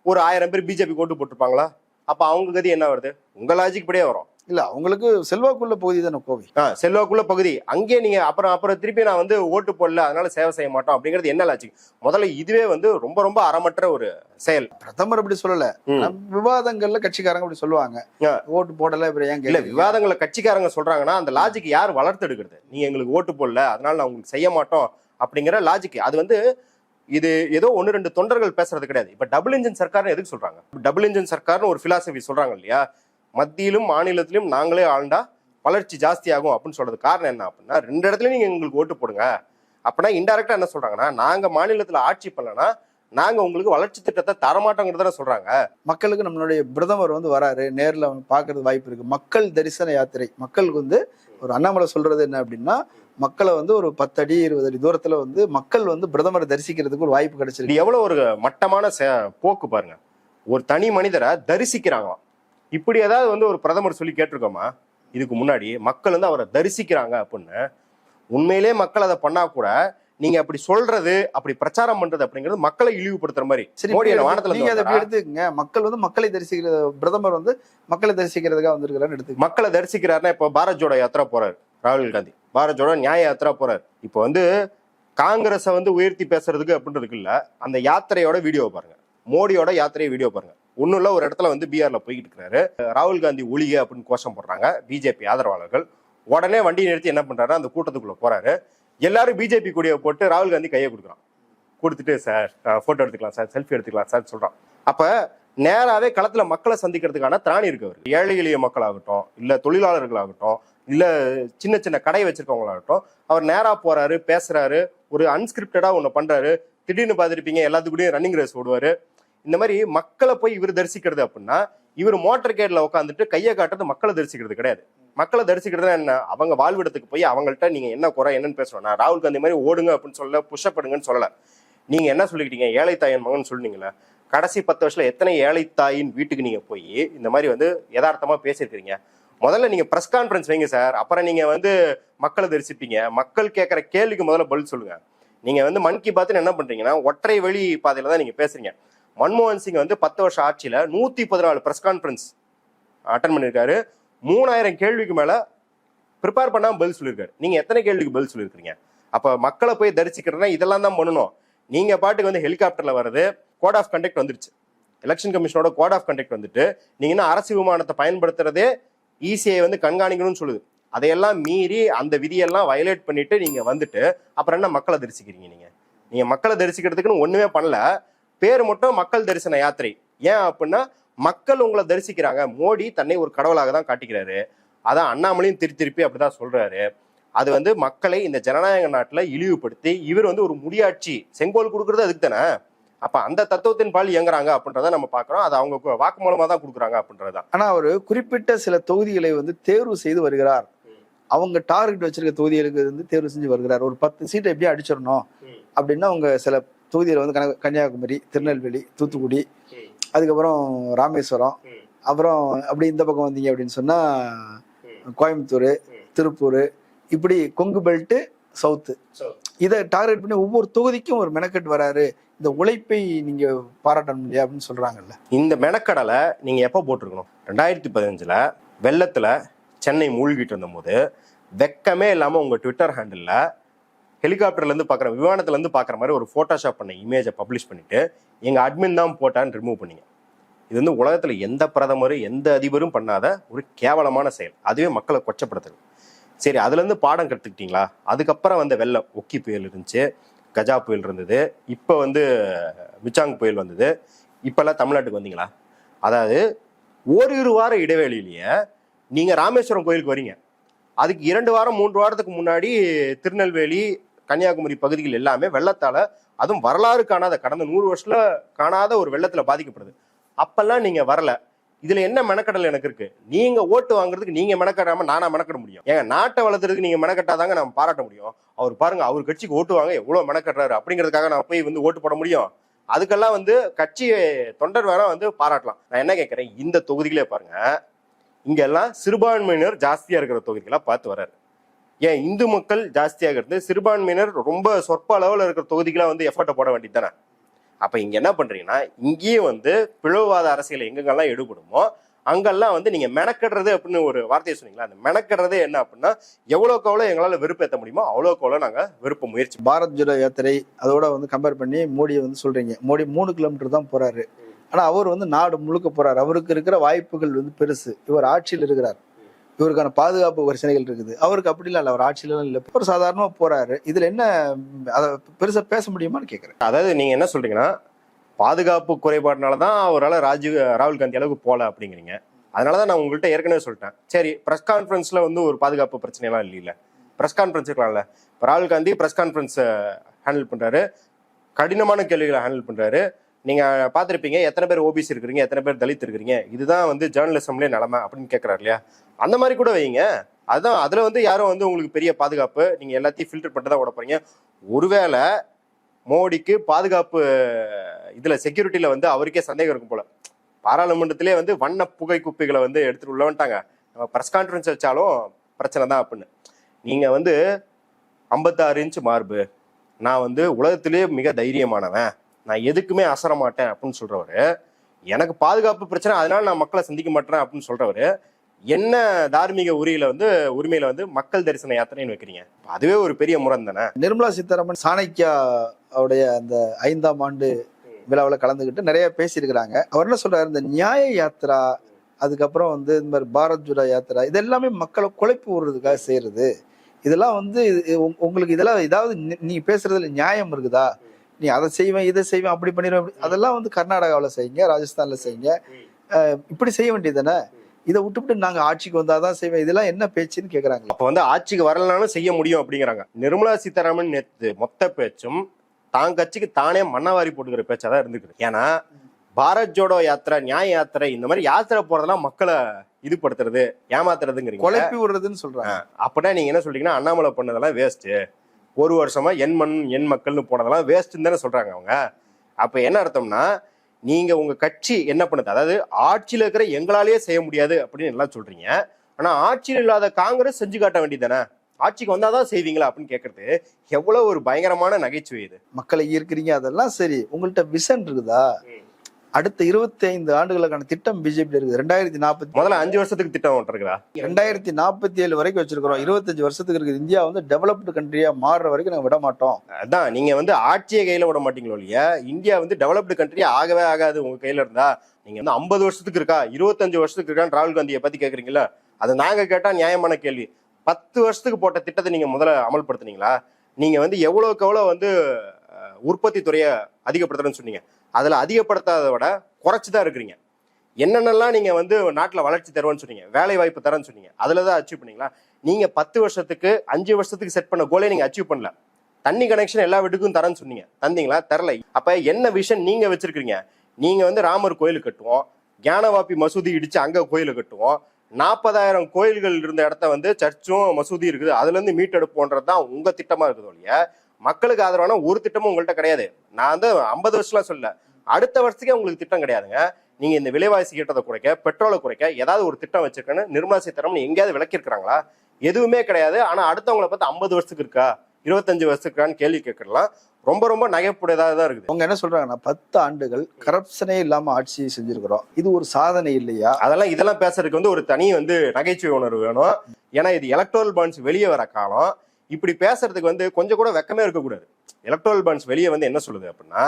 ஒரு ஆயிரம் பேர் பிஜேபி ஓட்டு போட்டிருப்பாங்களா? அப்ப அவங்க கதி என்ன வருது? உங்க லாஜிக் படியே வரும். இல்ல அவங்களுக்கு செல்வாக்குள்ள பகுதி தானே கோவை செல்வாக்குள்ள பகுதி. அங்கே நீங்க அப்புறம் அப்புறம் திருப்பி நான் வந்து ஓட்டு போடல அதனால சேவை செய்ய மாட்டோம் அப்படிங்கிறது என்ன லாஜிக் முதல்ல இதுவே வந்து ரொம்ப ரொம்ப அறமற்ற ஒரு செயல். பிரதமர் அப்படி சொல்லல. விவாதங்கள்ல கட்சிக்காரங்க அப்படி சொல்லுவாங்க. ஓட்டு போடல ஏன் இல்ல? விவாதங்களை கட்சிக்காரங்க சொல்றாங்கன்னா அந்த லாஜிக் யார் வளர்த்தெடுக்கிறது? நீங்க எங்களுக்கு ஓட்டு போடல அதனால நான் உங்களுக்கு செய்ய மாட்டோம் அப்படிங்கிற லாஜிக் அது வந்து இது ஏதோ ஒன்று ரெண்டு தொண்டர்கள் பேசுறது கிடையாது. இப்போ டபுள் இன்ஜின் சர்க்கார்னு எதுக்கு சொல்றாங்க? டபுள் இன்ஜின் சர்க்கார்னு ஒரு பிலாசபி சொல்றாங்க இல்லையா? மத்தியிலும் மாநிலத்திலும் நாங்களே ஆழ்ந்தா வளர்ச்சி ஜாஸ்தி ஆகும் அப்படின்னு சொல்றது காரணம் என்ன அப்படின்னா ரெண்டு இடத்துலையும் நீங்கள் எங்களுக்கு ஓட்டு போடுங்க. அப்படின்னா இன்டெரக்டா என்ன சொல்றாங்கன்னா நாங்கள் மாநிலத்தில் ஆட்சி பண்ணலன்னா நாங்க உங்களுக்கு வளர்ச்சி திட்டத்தை தரமாட்டோங்கிறத சொல்றாங்க. மக்களுக்கு நம்மளுடைய பிரதமர் வந்து வராரு நேரில் வந்து பாக்குறது வாய்ப்பு இருக்கு. மக்கள் தரிசன யாத்திரை மக்களுக்கு வந்து ஒரு அண்ணாமலை சொல்றது என்ன அப்படின்னா மக்களை வந்து ஒரு பத்து அடி இருபது அடி தூரத்துல வந்து மக்கள் வந்து பிரதமரை தரிசிக்கிறதுக்கு ஒரு வாய்ப்பு கிடைச்சிருக்கு. எவ்வளவு ஒரு மட்டமான போக்கு பாருங்க. ஒரு தனி மனிதரை தரிசிக்கிறாங்களாம். இப்படி ஏதாவது வந்து ஒரு பிரதமர் சொல்லி கேட்டிருக்கோமா? இதுக்கு முன்னாடி மக்கள் வந்து அவரை தரிசிக்கிறாங்க அப்படின்னு. உண்மையிலே மக்கள் அதை பண்ணா கூட நீங்க அப்படி சொல்றது அப்படி பிரச்சாரம் பண்றது அப்படிங்கிறது மக்களை இழிவுபடுத்துற மாதிரி. சரி மோடி எடுத்து- வானத்துல நீங்க அதை? எடுத்துக்கங்க? மக்கள் வந்து மக்களை தரிசிக்கிற பிரதமர் வந்து மக்களை தரிசிக்கிறதுக்காக வந்திருக்கிறான்னு எடுத்துக்க மக்களை தரிசிக்கிறாருன்னா இப்போ பாரத் ஜோடோ யாத்திரா போறாரு ராகுல் காந்தி. பாரஜோட நியாய யாத்திரா போறாரு. இப்போ வந்து காங்கிரஸை வந்து உயர்த்தி பேசுறதுக்கு அப்படின்னு இருக்குல்ல அந்த யாத்திரையோட வீடியோ பாருங்க. மோடியோட யாத்திரையை வீடியோ பாருங்க. ஒன்றும் இல்ல ஒரு இடத்துல வந்து பீகார்ல போய்கிட்டு இருக்கிறாரு. ராகுல் காந்தி ஒழிய அப்படின்னு கோஷம் போடுறாங்க. பிஜேபி ஆதரவாளர்கள். உடனே வண்டி நிறுத்தி என்ன பண்றாரு அந்த கூட்டத்துக்குள்ள போறாரு. எல்லாரும் பிஜேபி கொடியை போட்டு ராகுல் காந்தி கையை கொடுக்குறான். கொடுத்துட்டு சார் போட்டோ எடுத்துக்கலாம் சார் செல்ஃபி எடுத்துக்கலாம் சார் சொல்றான். அப்ப நேராகவே களத்துல மக்களை சந்திக்கிறதுக்கான திராணி இருக்கு அவர். ஏழை எளிய மக்களாகட்டும் இல்ல தொழிலாளர்களாகட்டும் இல்லை சின்ன சின்ன கடை வச்சிருக்கவங்களாகட்டும் அவர் நேராக போறாரு பேசுறாரு ஒரு அன்ஸ்கிரிப்டடா ஒன்று பண்றாரு திடீர்னு பார்த்துருப்பீங்க எல்லாத்துக்கூடயும் ரன்னிங் ரேஸ் ஓடுவாரு. இந்த மாதிரி மக்களை போய் இவர் தரிசிக்கிறது அப்படின்னா இவர் மோட்டர் கேட்ல உட்காந்துட்டு கையை காட்டுறது மக்களை தரிசிக்கிறது கிடையாது. மக்களை தரிசிக்கிறதுனா என்ன? அவங்க வாழ்விடத்துக்கு போய் அவங்கள்ட்ட நீங்க என்ன குறை என்னன்னு பேசணும். நான் ராகுல் காந்தி மாதிரி ஓடுங்க அப்படின்னு சொல்ல புஷப்படுங்கன்னு சொல்லல. நீங்க என்ன சொல்லிக்கிட்டீங்க? ஏழை தாயின் மகன் சொன்னீங்களே கடைசி பத்து வருஷத்துல எத்தனை ஏழை தாயின் வீட்டுக்கு நீங்க போய் இந்த மாதிரி வந்து யதார்த்தமா பேசியிருக்கிறீங்க? முதல்ல நீங்க பிரஸ் கான்ஃபரன்ஸ் வைங்க சார் அப்புறம் நீங்க வந்து மக்களை தரிசிப்பீங்க. மக்கள் கேட்குற கேள்விக்கு முதல்ல பதில் சொல்லுங்க. நீங்க வந்து மன் கி பாத்னு என்ன பண்றீங்கன்னா ஒற்றை வழி பாதையில தான் நீங்க பேசுறீங்க. மன்மோகன் சிங் வந்து பத்து வருஷம் ஆட்சியில நூத்தி பதினாலு பிரஸ் கான்ஃபரன்ஸ் அட்டன் பண்ணியிருக்காரு மூணாயிரம் கேள்விக்கு மேல ப்ரிப்பேர் பண்ணாம பதில் சொல்லியிருக்காரு நீங்க எத்தனை கேள்விக்கு பதில் சொல்லியிருக்கீங்க அப்ப மக்களை போய் தரிசிக்கிறதுனா இதெல்லாம் தான் பண்ணணும். நீங்க பாட்டுக்கு வந்து ஹெலிகாப்டர்ல வர்றது கோட் ஆஃப் கண்டக்ட் வந்துருச்சு. எலெக்ஷன் கமிஷனோட கோட் ஆஃப் கண்டக்ட் வந்துட்டு நீங்க என்ன அரசு விமானத்தை பயன்படுத்துறதே இசிஐ வந்து கண்காணிக்கணும்னு சொல்லுது. அதையெல்லாம் மீறி அந்த விதியெல்லாம் வயலேட் பண்ணிட்டு நீங்க வந்துட்டு அப்புறம் என்ன மக்களை தரிசிக்கிறீங்க நீங்க? நீங்க மக்களை தரிசிக்கிறதுக்குன்னு ஒண்ணுமே பண்ணல. பேர் மட்டும் மக்கள் தரிசன யாத்திரை. ஏன் அப்படின்னா மக்கள் உங்களை தரிசிக்கிறாங்க. மோடி தன்னை ஒரு கடவுளாக தான் காட்டிக்கிறாரு. அதான் அண்ணாமலையும் திருப்பி திருப்பி அப்படிதான் சொல்றாரு. அது வந்து மக்களை இந்த ஜனநாயக நாட்டில் இழிவுபடுத்தி இவர் வந்து ஒரு முடியாட்சி. செங்கோல் கொடுக்கறது அதுக்கு தானே அப்ப அந்த தத்துவத்தின் பால் இயங்குறாங்க அப்படின்றத நம்ம பாக்குறோம் அது அவங்க வாக்குமூலமா தான் கொடுக்குறாங்க அப்படின்றதுதான் ஆனா ஒரு குறிப்பிட்ட சில தொகுதிகளை வந்து தேர்வு செய்து வருகிறார் அவங்க டார்கெட் வச்சிருக்க தொகுதிகளுக்கு வந்து தேர்வு செஞ்சு வருகிறார் ஒரு பத்து சீட்டை எப்படியும் அடிச்சிடணும். அப்படின்னா அவங்க சில தொகுதியில் வந்து கன- கன்னியாகுமரி திருநெல்வேலி தூத்துக்குடி. அதுக்கப்புறம் ராமேஸ்வரம். அப்புறம் அப்படி இந்த பக்கம் வந்தீங்க அப்படின்னு சொன்னா கோயம்புத்தூர். திருப்பூர் இப்படி கொங்கு பெல்ட் சவுத்து இதை டார்கெட் பண்ணி ஒவ்வொரு தொகுதிக்கும் ஒரு மெனக்கெட் வராரு இந்த உழைப்பை நீங்க பாராட்டணும் இல்லையா அப்படின்னு சொல்றாங்கல்ல. இந்த மெனக்கடலை நீங்க எப்போ போட்டிருக்கணும்? ரெண்டாயிரத்தி பதினஞ்சுல வெள்ளத்துல சென்னை மூழ்கிட்டு இருந்தபோது வெக்கமே இல்லாம உங்க ட்விட்டர் ஹேண்டில் ஹெலிகாப்டர்ல இருந்து பாக்குற விமானத்துல இருந்து பாக்குற மாதிரி ஒரு போட்டோஷாப் பண்ண இமேஜை பப்ளிஷ் பண்ணிட்டு எங்க அட்மின் தான் போட்டான்னு ரிமூவ் பண்ணீங்க. இது வந்து உலகத்துல எந்த பிரதமரும் எந்த அதிபரும் பண்ணாத ஒரு கேவலமான செயல். அதுவே மக்களை கொச்சப்படுத்துது. சரி அதுல இருந்து பாடம் கற்றுக்கிட்டீங்களா அதுக்கப்புறம் வந்த வெள்ளம் ஒக்கி புயல் இருந்துச்சு. கஜா புயல் இருந்தது. இப்போ வந்து மிச்சாங் புயல் வந்தது. இப்போல்லாம் தமிழ்நாட்டுக்கு வந்தீங்களா? அதாவது ஓரிரு வார இடைவெளியிலேயே நீங்கள் ராமேஸ்வரம் கோயிலுக்கு வரீங்க. அதுக்கு இரண்டு வாரம் மூன்று வாரத்துக்கு முன்னாடி திருநெல்வேலி கன்னியாகுமரி பகுதிகள் எல்லாமே வெள்ளத்தால் அதுவும் வரலாறு காணாத கடந்த நூறு வருஷத்தில் காணாத ஒரு வெள்ளத்தில் பாதிக்கப்படுது. அப்பெல்லாம் நீங்கள் வரல. இதுல என்ன மெனக்கடல் எனக்கு இருக்கு? நீங்க ஓட்டு வாங்குறதுக்கு நீங்க மெனக்கடாம நானா மெனக்கட முடியும். ஏங்க நாட்டை வளர்த்துறதுக்கு நீங்க மெனக்கட்டாதாங்க நம்ம பாராட்ட முடியும். அவர் பாருங்க அவர் கட்சிக்கு ஓட்டு வாங்க எவ்வளவு மெனக்கட்டுறாரு அப்படிங்கிறதுக்காக நான் போய் வந்து ஓட்டு போட முடியும். அதுக்கெல்லாம் வந்து கட்சி தொண்டர் வேணா வந்து பாராட்டலாம். நான் என்ன கேட்கறேன்? இந்த தொகுதிகளே பாருங்க. இங்க எல்லாம் சிறுபான்மையினர் ஜாஸ்தியா இருக்கிற தொகுதிகளா பார்த்து வர்றாரு. ஏன் இந்து மக்கள் ஜாஸ்தியாக இருந்து சிறுபான்மையினர் ரொம்ப சொற்ப அளவில் இருக்கிற தொகுதிகளாக வந்து எஃபர்ட்டை போட வேண்டியது தானே? அப்போ இங்கே என்ன பண்ணுறீங்கன்னா இங்கேயும் வந்து பிளவுவாத அரசியல் எங்கெங்கெல்லாம் எடுபடுமோ அங்கெல்லாம் வந்து நீங்கள் மெனக்கடுறது அப்படின்னு ஒரு வார்த்தையை சொன்னீங்களா? அந்த மெனக்கடுறதே என்ன அப்படின்னா எவ்வளோக்கு எவ்வளோ எங்களால் வெறுப்பேற்ற முடியுமோ அவ்வளோக்கு எவ்வளோ நாங்கள் விருப்ப முயற்சி பாரத் ஜோடோ யாத்திரை அதோட வந்து கம்பேர் பண்ணி மோடியை வந்து சொல்கிறீங்க மோடி மூணு கிலோமீட்டர் தான் போகிறாரு ஆனால் அவர் வந்து நாடு முழுக்க போகிறார் அவருக்கு இருக்கிற வாய்ப்புகள் வந்து பெருசு. இவர் ஆட்சியில் இருக்கிறார். இவருக்கான பாதுகாப்பு பிரச்சனைகள் இருக்குது. அவருக்கு அப்படிலாம் இல்லை. அவர் ஆட்சியிலலாம் இல்லை. ஒரு சாதாரணமாக போறாரு. இதில் என்ன அதை பெருசா பேச முடியுமான்னு கேட்குறேன் அதாவது நீங்க என்ன சொல்றீங்கன்னா பாதுகாப்பு குறைபாடுனால தான் அவரால் ராஜீவ் ராகுல் காந்தி அளவுக்கு போல அப்படிங்கிறீங்க. அதனால தான் நான் உங்கள்கிட்ட ஏற்கனவே சொல்லிட்டேன். சரி ப்ரெஸ் கான்ஃபரன்ஸ்ல வந்து ஒரு பாதுகாப்பு பிரச்சனைலாம் இல்லையில ப்ரெஸ் கான்ஃபரன்ஸ் இருக்கலாம்ல. இப்போ ராகுல் காந்தி ப்ரெஸ் கான்ஃபரன்ஸ் ஹேண்டில் பண்றாரு. கடினமான கேள்விகளை ஹேண்டில் பண்றாரு. நீங்கள் பார்த்துருப்பீங்க எத்தனை பேர் ஓபிசி இருக்கிறீங்க எத்தனை பேர் தலித் இருக்கிறீங்க. இதுதான் வந்து ஜேர்னலிசம்லேயே நிலமை அப்படின்னு கேட்கறாரு இல்லையா? அந்த மாதிரி கூட வைங்க. அதுதான் அதில் வந்து யாரும் வந்து உங்களுக்கு பெரிய பாதுகாப்பு நீங்கள் எல்லாத்தையும் ஃபில்டர் பண்ணிட்டு தான் விட போகிறீங்க ஒருவேளை மோடிக்கு பாதுகாப்பு இதில் செக்யூரிட்டியில் வந்து அவருக்கே சந்தேகம் இருக்கும் போல. பாராளுமன்றத்திலே வந்து வண்ண புகை குப்பைகளை வந்து எடுத்துகிட்டு உள்ள வந்துட்டாங்க. நம்ம ப்ரெஸ் கான்ஃபரன்ஸ் வச்சாலும் பிரச்சனை தான் அப்படின்னு. நீங்கள் வந்து ஐம்பத்தாறு இன்ச் மார்பு. நான் வந்து உலகத்திலேயே மிக தைரியமானவன். நான் எதுக்குமே அசர மாட்டேன் அப்படின்னு சொல்கிறவர் எனக்கு பாதுகாப்பு பிரச்சனை அதனால நான் மக்களை சந்திக்க மாட்டேன் அப்படின்னு சொல்கிறவர் என்ன தார்மீக உரியில வந்து உரிமையில வந்து மக்கள் தரிசன யாத்திரைன்னு வைக்கிறீங்க? அதுவே ஒரு பெரிய முரண் தானே நிர்மலா சீதாராமன் சாணக்கியா அவருடைய அந்த ஐந்தாம் ஆண்டு விழாவில் கலந்துக்கிட்டு நிறைய பேசியிருக்கிறாங்க. அவர் என்ன சொல்றாரு? இந்த நியாய யாத்திரா அதுக்கப்புறம் வந்து இந்த மாதிரி பாரத் ஜோடோ யாத்திரா இது எல்லாமே மக்களை குழைப்பு விடுறதுக்காக செய்யறது. இதெல்லாம் வந்து உங்களுக்கு இதெல்லாம் ஏதாவது நீ- பேசுறதுல நியாயம் இருக்குதா? நீ அதை செய்வேன் இதை செய்வேன் அப்படி பண்ணிடுவேன் அதெல்லாம் வந்து கர்நாடகாவில் செய்யுங்க ராஜஸ்தான்ல செய்யுங்க. இப்படி செய்ய வேண்டியது தானே? இதை விட்டுவிட்டு நாங்க ஆட்சிக்கு வந்தாதான் செய்வேன். இதெல்லாம் என்ன பேச்சுன்னு கேக்குறாங்க அப்ப வந்து ஆட்சிக்கு வரலனாலும் செய்ய முடியும் அப்படிங்கிறாங்க. நிர்மலா சீதாராமன் நேத்து மொத்த பேச்சும் தான் கட்சிக்கு தானே மண்ணாவாரி போட்டுக்கிற பேச்சா தான் இருந்துக்குது ஏன்னா பாரத் ஜோடோ யாத்திரை நியாய யாத்திரை இந்த மாதிரி யாத்திரை போறதெல்லாம் மக்களை இது படுத்துறது ஏமாத்துறதுங்கிறீங்க. குழப்பி விடுறதுன்னு சொல்றாங்க. அப்படின்னா நீங்க என்ன சொல்றீங்கன்னா அண்ணாமலை பண்ணதெல்லாம் வேஸ்ட் ஒரு வருஷமா என் மண் என் மக்கள்னு போனதெல்லாம் வேஸ்ட்னு தானே சொல்றாங்க அவங்க. அப்ப என்ன அர்த்தம்னா நீங்க உங்க கட்சி என்ன பண்ணுது? அதாவது ஆட்சியில இருக்கிற எங்களாலேயே செய்ய முடியாது அப்படின்னு எல்லாம் சொல்றீங்க. ஆனா ஆட்சியில் இல்லாத காங்கிரஸ் செஞ்சு காட்ட வேண்டியதானே ஆட்சிக்கு வந்தாதான் செய்வீங்களா அப்படின்னு கேட்கறது எவ்வளவு ஒரு பயங்கரமான நகைச்சுவை இது. மக்களை ஈர்க்கிறீங்க அதெல்லாம் சரி. உங்கள்ட்ட விஷன் இருக்குதா? அடுத்த இருபத்தி ஐந்து ஆண்டுகளுக்கான திட்டம் பிஜேபி இருக்குது. ரெண்டாயிரத்தி நாற்பத்தி முதல்ல அஞ்சு வருஷத்துக்கு திட்டம் இருக்குதா ரெண்டாயிரத்தி நாற்பத்தி ஏழு வரைக்கும் வச்சிருக்கிறோம். இருபத்தஞ்சு வருஷத்துக்கு இருக்குது. இந்தியா வந்து டெவலப்டு கண்ட்ரியா மாறுற வரைக்கும் நாங்க விட மாட்டோம். அதான் நீங்க வந்து ஆட்சியை கையில விட மாட்டீங்களோ இல்லையா? இந்தியா வந்து டெவலப்டு கண்ட்ரி ஆகவே ஆகாது உங்க கையில இருந்தா. நீங்க வந்து ஐம்பது வருஷத்துக்கு இருக்கா? இருபத்தஞ்சு வருஷத்துக்கு இருக்கான்னு ராகுல் காந்தியை பத்தி கேக்குறீங்களா அது நாங்க கேட்டா நியாயமான கேள்வி. பத்து வருஷத்துக்கு போட்ட திட்டத்தை நீங்க முதல்ல அமல்படுத்துனீங்களா? நீங்க வந்து எவ்வளவுக்கு எவ்வளவு வந்து உற்பத்தி துறையை அதிகப்படுத்துறேன்னு சொன்னீங்க. அதில் அதிகப்படுத்தாத விட குறைச்சி தான் இருக்கிறீங்க. என்னென்னலாம் நீங்கள் வந்து நாட்டில் வளர்ச்சி தருவோம்னு சொன்னீங்க. வேலை வாய்ப்பு தரேன்னு சொன்னீங்க. அதில் தான் அச்சீவ் பண்ணீங்களா? நீங்கள் பத்து வருஷத்துக்கு அஞ்சு வருஷத்துக்கு செட் பண்ண கோலே நீங்கள் அச்சீவ் பண்ணல. தண்ணி கனெக்ஷன் எல்லா வீட்டுக்கும் தரேன்னு சொன்னீங்க. தந்தீங்களா? தரல. அப்போ என்ன விஷன் நீங்கள் வச்சிருக்கீங்க நீங்கள் வந்து ராமர் கோயில் கட்டுவோம். ஞானவாப்பி மசூதி இடித்து அங்கே கோயில் கட்டுவோம். நாற்பதாயிரம் கோயில்கள் இருந்த இடத்த வந்து சர்ச்சும் மசூதி இருக்குது. அதுலேருந்து மீட்டெடுப்போன்றது தான் உங்கள் திட்டமாக இருக்குது ஒழிய மக்களுக்கு ஆதரவான ஒரு திட்டமும் உங்கள்ட்ட கிடையாது. நான் வந்து ஐம்பது வருஷம்லாம் சொல்ல அடுத்த வருஷத்துக்கே உங்களுக்கு திட்டம் கிடையாதுங்க. நீங்க இந்த விலைவாசி ஈட்டத்தை குறைக்க பெட்ரோலை குறைக்க ஏதாவது ஒரு திட்டம் வச்சிருக்கேன்னு நிர்மலா சீதாராமன் எங்கேயாவது விளக்கியிருக்கிறாங்களா? எதுவுமே கிடையாது. ஆனா அடுத்தவங்களை பார்த்து ஐம்பது வருஷத்துக்கு இருக்கா? இருபத்தஞ்சு வருஷத்துக்கான்னு கேள்வி கேட்கறலாம் ரொம்ப ரொம்ப நகைப்புடையதாக தான் இருக்குது. அவங்க என்ன சொல்றாங்கன்னா பத்து ஆண்டுகள் கரப்ஷனே இல்லாம ஆட்சி செஞ்சிருக்கிறோம். இது ஒரு சாதனை இல்லையா? அதெல்லாம் இதெல்லாம் பேசுறதுக்கு வந்து ஒரு தனி வந்து நகைச்சுவை உணர்வு வேணும். ஏன்னா இது எலக்ட்ரல் பாண்ட்ஸ் வெளியே வர காலம். இப்படி பேசுறதுக்கு வந்து கொஞ்சம் கூட வெக்கமே இருக்கக்கூடாது எலக்ட்ரல் பாண்ட்ஸ் வெளியே வந்து என்ன சொல்லுது அப்படின்னா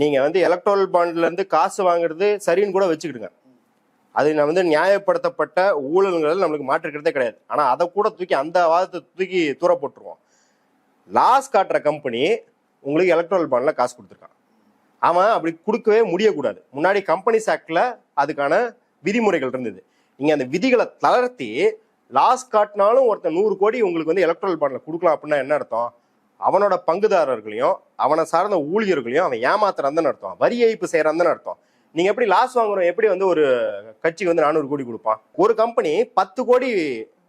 நீங்க வந்து எலக்ட்ரல் பாண்ட்ல இருந்து காசு வாங்குறது சரின்னு கூட வச்சுக்கிடுங்க. அது நான் வந்து நியாயப்படுத்தப்பட்ட ஊழல்கள் நம்மளுக்கு மாற்றிருக்கிறதே கிடையாது. ஆனால் அதை கூட தூக்கி அந்த வாதத்தை தூக்கி தூர போட்டுருவோம். லாஸ் காட்டுற கம்பெனி உங்களுக்கு எலக்ட்ரல் பாண்டில் காசு கொடுத்துருக்கான். அவன் அப்படி கொடுக்கவே முடியக்கூடாது. முன்னாடி கம்பெனிஸ் ஆக்ட்ல அதுக்கான விதிமுறைகள் இருந்தது. நீங்கள் அந்த விதிகளை தளர்த்தி லாஸ் காட்டினாலும் ஒருத்தன் நூறு கோடி உங்களுக்கு வந்து எலக்ட்ரல் பாண்டில் கொடுக்கலாம் அப்படின்னா என்ன அர்த்தம்? அவனோட பங்குதாரர்களையும் அவனை சார்ந்த ஊழியர்களையும் அவன் ஏமாத்துறான்னு அர்த்தம். வரி ஏய்ப்பு செய்யறான்னு அர்த்தம். நீங்க எப்படி லாஸ் வாங்குறோம்? எப்படி வந்து ஒரு கட்சிக்கு வந்து நானூறு கோடி கொடுப்பான்? ஒரு கம்பெனி பத்து கோடி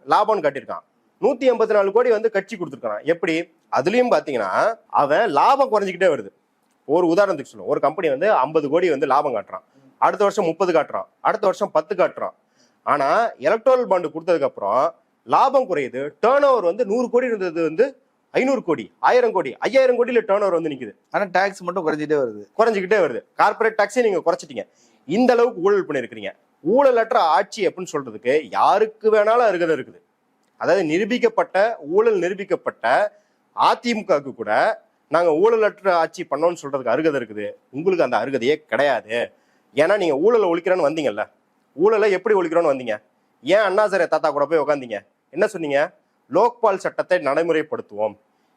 லாபம்னு கட்டியிருக்கான். நூத்தி எண்பத்தி நாலு கோடி வந்து கட்சி கொடுத்துருக்கான் எப்படி? அதுலயும் பாத்தீங்கன்னா அவன் லாபம் குறைஞ்சிக்கிட்டே வருது. ஒரு உதாரணத்துக்கு சொல்லுவோம். ஒரு கம்பெனி வந்து ஐம்பது கோடி வந்து லாபம் காட்டுறான். அடுத்த வருஷம் முப்பது காட்டுறான். அடுத்த வருஷம் பத்து காட்டுறான். ஆனா எலக்ட்ரல் பாண்டு கொடுத்ததுக்கு அப்புறம் லாபம் குறையுது. டேர்ன் ஓவர் வந்து நூறு கோடி இருந்தது வந்து ஐநூறு கோடி ஆயிரம் கோடி ஐயாயிரம் கோடியில டேர்ன் ஓவர் வந்து நிக்குது. ஆனா டாக்ஸ் மட்டும் குறைஞ்சிட்டே வருது. குறைஞ்சிக்கிட்டே வருது. கார்பரேட் டாக்ஸை நீங்க குறைச்சிட்டீங்க. இந்த அளவுக்கு ஊழல் பண்ணிருக்கிறீங்க ஊழலற்ற ஆட்சி அப்படின்னு சொல்றதுக்கு யாருக்கு வேணாலும் அருகதை இருக்குது. அதாவது நிரூபிக்கப்பட்ட ஊழல் நிரூபிக்கப்பட்ட அதிமுகவுக்கு கூட நாங்க ஊழலற்ற ஆட்சி பண்ணோம்னு சொல்றதுக்கு அருகதை இருக்குது. உங்களுக்கு அந்த அருகதையே கிடையாது. ஏன்னா நீங்க ஊழலை ஒழிக்கிறேன்னு வந்தீங்கல்ல. ஊழலை எப்படி ஒழிக்கிறோன்னு வந்தீங்க? ஏன் அண்ணாசரே தாத்தா கூட போய் உட்காந்தீங்க என்ன சொன்னீங்க? லோக்பால் சட்டத்தை நடைமுறைப்படுத்துவோம்.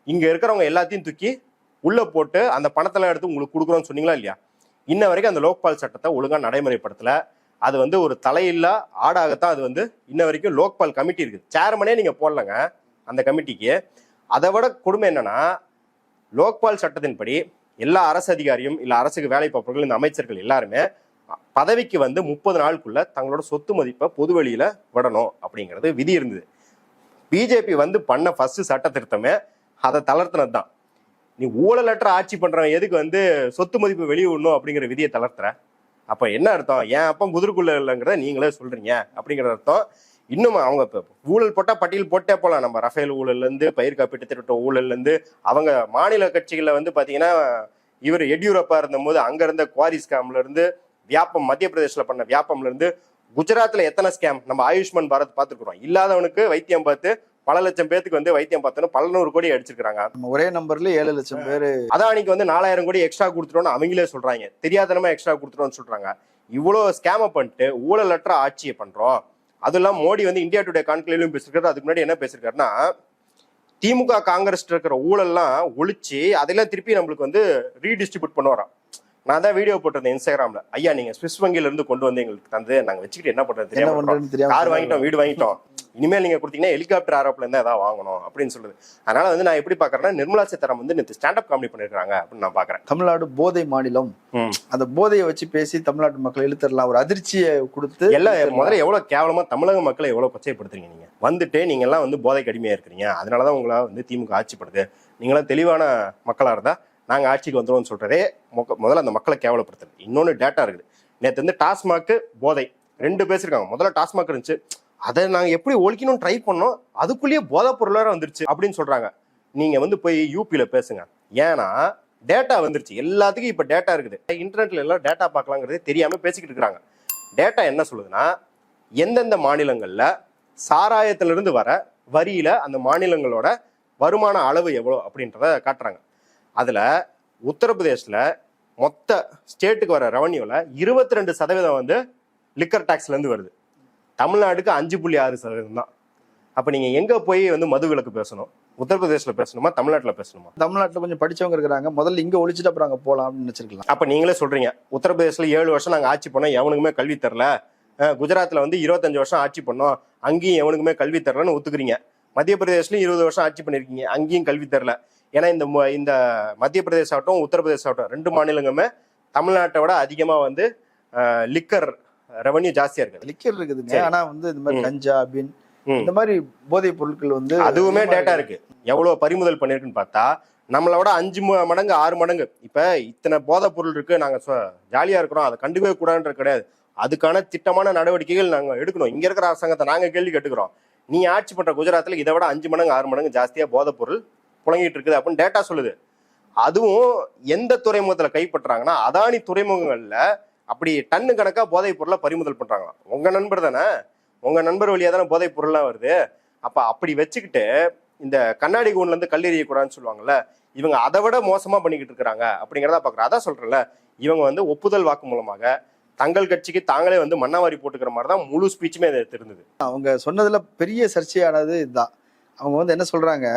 இங்க இருக்கிறவங்க எல்லாத்தையும் தூக்கி உள்ள போட்டு அந்த பணத்தெல்லாம் எடுத்து உங்களுக்கு கொடுக்குறோம்னு சொன்னீங்களா இல்லையா? இன்ன வரைக்கும் அந்த லோக்பால் சட்டத்தை ஒழுங்கா நடைமுறைப்படுத்தல. அது வந்து ஒரு தலையில்லா ஆடாகத்தான் அது வந்து இன்ன வரைக்கும் லோக்பால் கமிட்டி இருக்கு. சேர்மனே நீங்க போடலங்க அந்த கமிட்டிக்கு. அதை விட கொடுமை என்னன்னா லோக்பால் சட்டத்தின்படி எல்லா அரசு அதிகாரியும் இல்ல அரசுக்கு வேலை பார்ப்பவர்கள் இந்த அமைச்சர்கள் எல்லாருமே பதவிக்கு வந்து முப்பது நாளுக்குள்ள தங்களோட சொத்து மதிப்பை பொது வெளியில விடணும் அப்படிங்கிறது விதி இருந்தது. பிஜேபி வந்து பண்ண ஃபர்ஸ்ட் சட்ட திருத்தமே அதை தளர்த்தினது தான் நீ ஊழலற்ற ஆட்சி பண்றவன் எதுக்கு வந்து சொத்து மதிப்பு வெளியே விடணும் அப்படிங்கிற விதியை தளர்த்துற? அப்ப என்ன அர்த்தம்? ஏன் அப்போ குதிர்குள்ள இல்லைங்கிறத நீங்களே சொல்றீங்க அப்படிங்கிற அர்த்தம். இன்னும் அவங்க இப்போ ஊழல் போட்டால் பட்டியல் போட்டே போகலாம் நம்ம ரஃபேல் ஊழல்ல இருந்து பயிர் காப்பீட்டு திட்ட ஊழல்ல இருந்து அவங்க மாநில கட்சிகளில் வந்து பார்த்தீங்கன்னா இவர் எடியூரப்பா இருந்தபோது அங்கே இருந்த குவாரி ஸ்கேம்லேருந்து வியாபம் மத்திய பிரதேசல பண்ண வியாபம்ல இருந்து குஜராத்ல எத்தனை ஸ்கேம் நம்ம ஆயுஷ்மான் பாரத் பார்த்துருக்குறோம். இல்லாதவனுக்கு வைத்தியம் பார்த்து பல லட்சம் பேத்துக்கு வந்து வைத்தியம் பார்த்தோன்னு பல நூறு கோடி அடிச்சிருக்காங்க ஒரே நம்பர்ல ஏழு லட்சம் பேர் அதானிக்கு வந்து நாலாயிரம் கோடி எக்ஸ்ட்ரா கொடுத்துட்டோம்னு அவங்களே சொல்றாங்க. தெரியாதனமா எக்ஸ்ட்ரா கொடுத்துட்டோம்னு சொல்றாங்க. இவ்வளவு ஸ்கேம பண்ணிட்டு ஊழலற்ற ஆட்சியை பண்றோம். அதுவும் இல்லாம மோடி வந்து இந்தியா டுடே கான்க்ளேவ்லயும் பேசிருக்காரு. அதுக்கு முன்னாடி என்ன பேசிருக்காருன்னா திமுக காங்கிரஸ் இருக்கிற ஊழல்லாம் ஒழிச்சு அதெல்லாம் திருப்பி நம்மளுக்கு வந்து ரீடிஸ்ட்ரிபியூட் பண்ணுவாராம். நான் தான் வீடியோ போட்டிருந்தேன் இன்ஸ்டாகிராம்ல ஐயா நீங்க ஸ்விஸ் வங்கியில இருந்து கொண்டு வந்து எங்களுக்கு தந்து நாங்க வச்சுக்கிட்டு என்ன பண்றது தெரியாம கார் வாங்கிட்டோம் வீடு வாங்கிட்டோம். இனிமேல் நீங்க கொடுத்தீங்கன்னா ஹெலிகாப்டர் ஏரோப்ளேன் தான் ஏதாவது வாங்கணும் அப்படின்னு சொல்லுது. அதனால வந்து நான் எப்படி பாக்குறேன்னா நிர்மலா சீதாராமன் வந்து நேற்று ஸ்டாண்டப் காமெடி பண்ணிருக்காங்க அப்படின்னு நான் பாக்குறேன் தமிழ்நாடு போதை மாநிலம். அந்த போதையை வச்சு பேசி தமிழ்நாட்டு மக்கள் இழுத்தரலாம் ஒரு அதிர்ச்சியை கொடுத்து எல்லாம். முதல்ல எவ்வளவு கேவலமா தமிழக மக்களை எவ்வளவு கொச்சைப்படுத்துறீங்க நீங்க? வந்துட்டு நீங்க எல்லாம் வந்து போதைக்கு அடிமையா இருக்கிறீங்க. அதனாலதான் உங்களை வந்து திமுக ஆட்சிப்படுது. நீங்களாம் தெளிவான மக்களா இருந்தா நாங்கள் ஆட்சிக்கு வந்துடுவோம்னு சொல்கிறதே மொக்க- முதல்ல அந்த மக்களை கேவலப்படுத்துறது இன்னொன்று டேட்டா இருக்குது. நேற்று வந்து டாஸ்மாக் போதை. ரெண்டு பேசிருக்காங்க. முதல்ல டாஸ்மாக் இருந்துச்சு. அதை நாங்கள் எப்படி ஒழிக்கணும்னு ட்ரை பண்ணோம்? அதுக்குள்ளேயே போதைப் பொருளாக வந்துருச்சு அப்படின்னு சொல்கிறாங்க நீங்கள் வந்து போய் யூபியில் பேசுங்க. ஏன்னா டேட்டா வந்துருச்சு. எல்லாத்துக்கும் இப்போ டேட்டா இருக்குது. இன்டர்நெட்டில் எல்லாம் டேட்டா பார்க்கலாங்கிறதே தெரியாமல் பேசிக்கிட்டு இருக்கிறாங்க. டேட்டா என்ன சொல்லுதுன்னா எந்தெந்த மாநிலங்களில் சாராயத்திலிருந்து வர வரியில் அந்த மாநிலங்களோட வருமான அளவு எவ்வளோ அப்படின்றத காட்டுறாங்க. அதுல உத்தரப்பிரதேஷ்ல மொத்த ஸ்டேட்டுக்கு வர ரெவன்யூல இருபத்தி ரெண்டு சதவீதம் வந்து லிக்கர் டாக்ஸ்ல இருந்து வருது. தமிழ்நாடுக்கு அஞ்சு புள்ளி ஆறு சதவீதம் தான். அப்ப நீங்க எங்க போய் வந்து மது விலக்கு பேசணும்? உத்தரப்பிரதேஷ்ல பேசணுமா? தமிழ்நாட்டுல பேசணுமா? தமிழ்நாட்டுல கொஞ்சம் படிச்சவங்க இருக்கிறாங்க. முதல்ல இங்க ஒழிச்சிட்டு அப்புறம் அங்க போலாம் அப்படின்னு நினைச்சிருக்கலாம். அப்ப நீங்களே சொல்றீங்க. உத்தரப்பிரதேசல ஏழு வருஷம் நாங்க ஆட்சி பண்ணோம். எவனுக்குமே கல்வி தரல. அஹ் குஜராத்ல வந்து இருபத்தஞ்சு வருஷம் ஆட்சி பண்ணோம். அங்கேயும் எவனுக்குமே கல்வி தரலன்னு ஒத்துக்கிறீங்க. மத்திய பிரதேசலயும் இருபது வருஷம் ஆட்சி பண்ணிருக்கீங்க அங்கேயும் கல்வி தரல. ஏன்னா இந்த இந்த மத்திய பிரதேச ஆகட்டும் உத்தரப்பிரதேச ஆகட்டும் ரெண்டு மாநிலங்களுமே தமிழ்நாட்டை விட அதிகமா வந்து லிக்கர் ரெவன்யூ ஜாஸ்தியா இருக்குது. லிக்கர் இருக்குதுங்க. சரி. ஆனா வந்து இந்த மாதிரி. கஞ்சா பின். இந்த மாதிரி போதைப் பொருட்கள் வந்து அதுவுமே டேட்டா இருக்கு. எவ்வளவு பறிமுதல் பண்ணிருக்குன்னு பார்த்தா நம்மளை விட அஞ்சு மடங்கு ஆறு மடங்கு. இப்ப இத்தனை போதைப் பொருள் இருக்கு நாங்க ஜாலியா இருக்கிறோம். அதை கண்டுக்கவே கூடாதுன்ற கிடையாது. அதுக்கான திட்டமான நடவடிக்கைகள் நாங்க எடுக்கணும். இங்க இருக்கிற அரசாங்கத்தை நாங்க கேள்வி கேட்டுக்கிறோம். நீ ஆட்சி பண்ற குஜராத்ல இதை விட அஞ்சு மடங்கு ஆறு மடங்கு ஜாஸ்தியா போதைப் பொருள் புழங்கிட்டு இருக்குது அப்படின்னு டேட்டா சொல்லுது. அதுவும் எந்த துறைமுகத்துல கைப்பற்றாங்கன்னா அதானி துறைமுகங்கள்ல அப்படி டன்னு கணக்கா போதைப் பொருளை பறிமுதல் பண்றாங்களாம். உங்க நண்பர் தானே? உங்க நண்பர் வழியா தானே போதைப் பொருள்லாம் வருது? அப்ப அப்படி வச்சுக்கிட்டு இந்த கண்ணாடி கூண்ல இருந்து கல் எறியக்கூடாதுன்னு சொல்லுவாங்கல்ல இவங்க அதை விட மோசமா பண்ணிக்கிட்டு இருக்கிறாங்க அப்படிங்கிறத பாக்குறேன். அதான் சொல்றேன்ல இவங்க வந்து ஒப்புதல் வாக்கு மூலமாக தங்கள் கட்சிக்கு தாங்களே வந்து மண்ணாவாரி போட்டுக்கிற மாதிரி தான் முழு ஸ்பீச்சுமே அது இருந்தது அவங்க சொன்னதுல பெரிய சர்ச்சையானது இதுதான். அவங்க வந்து என்ன சொல்றாங்க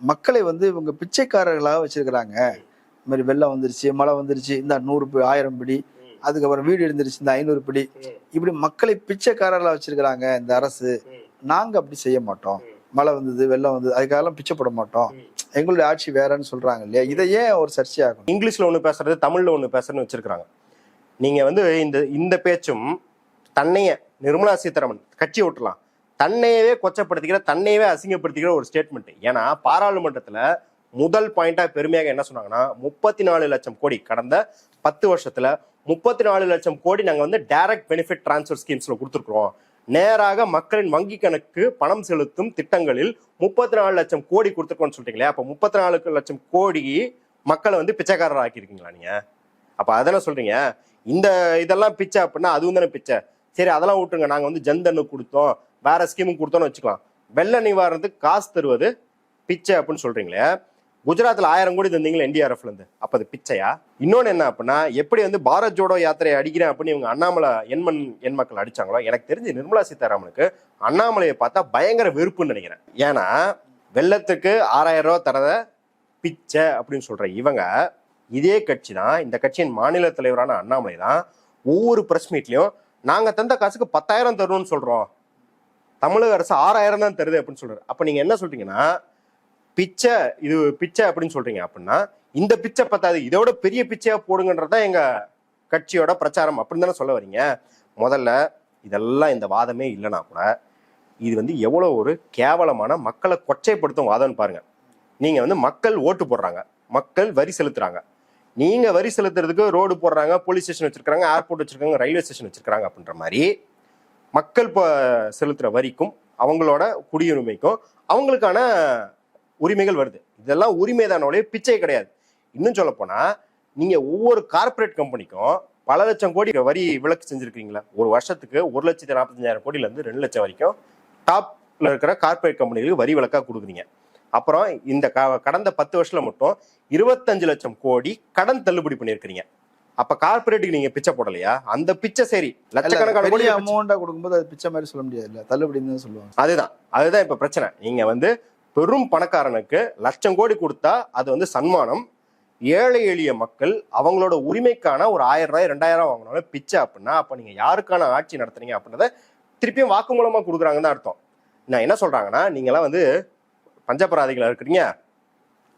மக்களை வந்து இவங்க பிச்சைக்காரர்களாக வச்சிருக்கிறாங்க. இந்த மாதிரி வெள்ளம் வந்துருச்சு மழை வந்துருச்சு இந்த நூறு பி- ஆயிரம் பிடி அதுக்கப்புறம் வீடு இருந்துருச்சு இந்த ஐநூறு பிடி. இப்படி மக்களை பிச்சைக்காரர்களாக வச்சிருக்கிறாங்க இந்த அரசு. நாங்கள் அப்படி செய்ய மாட்டோம். மழை வந்தது வெள்ளம் வந்தது அதுக்காகலாம் பிச்சை போட மாட்டோம். எங்களுடைய ஆட்சி வேறன்னு சொல்றாங்க இல்லையா? இதை ஏன் ஒரு சர்ச்சையாகும் இங்கிலீஷ்ல ஒன்று பேசுறது தமிழ்ல ஒன்று பேசுறதுன்னு வச்சிருக்காங்க நீங்க வந்து இந்த இந்த பேச்சும் தன்னைய நிர்மலா சீதாராமன் கட்சி விட்டுலாம் தன்னையவே கொச்சப்படுத்திக்கிற தன்னையவே அசிங்கப்படுத்திக்கிற ஒரு ஸ்டேட்மெண்ட் ஏன்னா பாராளுமன்றத்தில் முதல் பாயிண்டா பெருமையாக என்ன சொன்னாங்கன்னா முப்பத்தி நாலு லட்சம் கோடி கடந்த பத்து வருஷத்துல முப்பத்தி நாலு லட்சம் கோடி நாங்கள் வந்து டைரக்ட் பெனிஃபிட் டிரான்ஸ்ஃபர் ஸ்கீம்ஸ்ல கொடுத்துருக்கோம் நேராக மக்களின் வங்கி கணக்கு பணம் செலுத்தும் திட்டங்களில் முப்பத்தி நாலு லட்சம் கோடி கொடுத்துருக்கோம்னு சொல்கிறீங்களே அப்போ முப்பத்தி நாலு லட்சம் கோடி மக்களை வந்து பிச்சைக்காரர் ஆக்கியிருக்கீங்களா நீங்க? அப்போ அதெல்லாம் சொல்றீங்க. இந்த இதெல்லாம் பிச்சை அப்படின்னா அதுவும் தானே பிச்சை. சரி அதெல்லாம் விட்டுருங்க. நாங்கள் வந்து ஜன்தன்னு கொடுத்தோம். வேற ஸ்கீமும் கொடுத்தோன்னு வச்சுக்கலாம். வெள்ள நிவாரணத்துக்கு காசு தருவது பிச்சை அப்படின்னு சொல்றீங்களே. குஜராத்ல ஆயிரம் கோடி தந்தீங்களா என்டிஆர்எஃப்ல இருந்து. அப்ப அது பிச்சையா? இன்னொன்னு என்ன அப்படின்னா எப்படி வந்து பாரத் ஜோடோ யாத்திரையை அடிக்கிறேன் அப்படின்னு இவங்க அண்ணாமலை எண்மன் எண் மக்கள் அடிச்சாங்களோ? எனக்கு தெரிஞ்சு நிர்மலா சீதாராமனுக்கு அண்ணாமலையை பார்த்தா பயங்கர வெறுப்புன்னு நினைக்கிறேன். ஏன்னா வெள்ளத்துக்கு ஆறாயிரம் ரூபா தரத பிச்சை அப்படின்னு சொல்ற இவங்க இதே கட்சி தான் இந்த கட்சியின் மாநில தலைவரான அண்ணாமலை தான் ஒவ்வொரு பிரஸ் மீட்லயும் நாங்க தந்த காசுக்கு பத்தாயிரம் தருவோம்னு சொல்றோம். தமிழக அரசு ஆறாயிரம் தான் தருது அப்படின்னு சொல்றாரு. அப்ப நீங்க என்ன சொல்றீங்கன்னா பிச்சை இது பிச்சை அப்படின்னு சொல்றீங்க அப்படின்னா இந்த பிச்சை பத்தாது இதோட பெரிய பிச்சையா போடுங்கன்றதா எங்க கட்சியோட பிரச்சாரம் அப்படின்னு தானே சொல்ல வரீங்க. முதல்ல இதெல்லாம் இந்த வாதமே இல்லைன்னா கூட இது வந்து எவ்வளோ ஒரு கேவலமான மக்களை கொச்சைப்படுத்தும் வாதம்னு பாருங்க. நீங்க வந்து மக்கள் ஓட்டு போடுறாங்க மக்கள் வரி செலுத்துறாங்க. நீங்க வரி செலுத்துறதுக்கு ரோடு போடுறாங்க போலீஸ் ஸ்டேஷன் வச்சிருக்காங்க ஏர்போர்ட் வச்சிருக்காங்க ரயில்வே ஸ்டேஷன் வச்சிருக்காங்க அப்படின்ற மாதிரி மக்கள் இப்போ செலுத்துற வரிக்கும் அவங்களோட குடியுரிமைக்கும் அவங்களுக்கான உரிமைகள் வருது. இதெல்லாம் உரிமை தானோடைய பிச்சை கிடையாது. இன்னும் சொல்ல போனா நீங்க ஒவ்வொரு கார்ப்பரேட் கம்பெனிக்கும் பல லட்சம் கோடி வரி விலக்கு செஞ்சிருக்கீங்களா? ஒரு வருஷத்துக்கு ஒரு லட்சத்தி நாற்பத்தஞ்சாயிரம் கோடியில இருந்து ரெண்டு லட்சம் வரைக்கும் டாப்ல இருக்கிற கார்ப்பரேட் கம்பெனிகளுக்கு வரி விலக்கா கொடுக்குறீங்க. அப்புறம் இந்த கடந்த பத்து வருஷத்துல மட்டும் இருபத்தஞ்சு லட்சம் கோடி கடன் தள்ளுபடி பண்ணியிருக்கிறீங்க. அப்ப கார்ப்பரேட்டுக்கு நீங்க பிச்சை போடலையா? அந்த பிச்சை சரி. லட்சக்கணக்கான கோடி அமௌண்டா கொடுக்கும்போது அது பிச்சை மாதிரி சொல்ல முடியாது. இல்ல தள்ளுபடின்னு தான் சொல்லுவாங்க. அதுதான். அதுதான் இப்ப பிரச்சனை. நீங்க வந்து பெரும் பணக்காரனுக்கு லட்சம் கோடி கொடுத்தா அது வந்து சன்மானம். ஏழை எளிய மக்கள் அவங்களோட உரிமைக்கான ஒரு ஆயிரம் ரூபாய் ரெண்டாயிரம் வாங்கினாலும் பிச்சை அப்படின்னா அப்ப நீங்க யாருக்கான ஆட்சி நடத்துறீங்க அப்படின்றத திருப்பியும் வாக்குமூலமா கொடுக்குறாங்கன்னு தான் அர்த்தம். நான் என்ன சொல்றாங்கன்னா நீங்களாம் வந்து பஞ்சபராதிகளா இருக்கிறீங்க.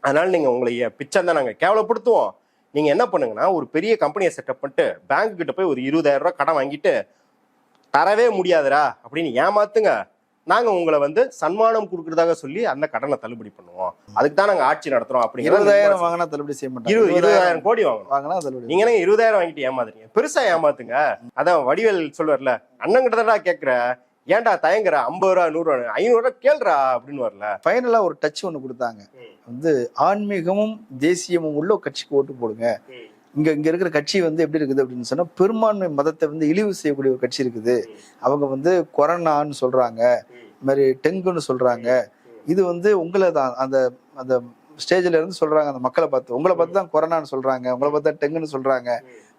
அதனால நீங்க உங்களை பிச்சை தான் நாங்க கேவலப்படுத்துவோம். நீங்க என்ன பண்ணுங்கன்னா ஒரு பெரிய கம்பெனியை செட்டப் பண்ணிட்டு பேங்க் கிட்ட போய் ஒரு இருபதாயிரம் ரூபாய் கடன் வாங்கிட்டு தரவே முடியாதுடா அப்படின்னு ஏமாத்துங்க. நாங்க உங்களை வந்து சன்மானம் கொடுக்கறதாக சொல்லி அந்த கடனை தள்ளுபடி பண்ணுவோம். அதுக்கு தான் நாங்க ஆட்சி நடத்துறோம் அப்படிங்கிறது இருபதாயிரம் வாங்கினா தள்ளுபடி செய்ய மாட்டாங்க. இருபது இருபதாயிரம் கோடி வாங்கணும். வாங்கினா தள்ளுபடி. நீங்க இருபதாயிரம் வாங்கிட்டு ஏமாத்துறீங்க? பெருசா ஏமாத்துங்க. அதான் வடிவேல் சொல்லுவார்ல அண்ணன் கிட்ட தான் கேக்குற. ஏன்டா தயங்குற? ஐம்பது ரூபா நூறு ரூபா ஐநூறு ரூபா கேளுடா அப்படின்னு வரல ஃபைனலா ஒரு டச் ஒன்று கொடுத்தாங்க. வந்து ஆன்மீகமும் தேசியமும் உள்ள கட்சிக்கு ஓட்டு போடுங்க. இங்க இங்க இருக்கிற கட்சி வந்து எப்படி இருக்குது அப்படின்னு சொன்னா பெரும்பான்மை மதத்தை வந்து இழிவு செய்யக்கூடிய ஒரு கட்சி இருக்குது. அவங்க வந்து கொரோனான்னு சொல்றாங்க. இந்த மாதிரி டெங்குன்னு சொல்றாங்க. இது வந்து உங்களை தான் அந்த அந்த ஸ்டேஜ்ல இருந்து சொல்றாங்க அந்த மக்களை பார்த்து. உங்களை பார்த்து தான் கொரோனான்னு சொல்றாங்க. உங்களை பார்த்தா டெங்குன்னு சொல்றாங்க.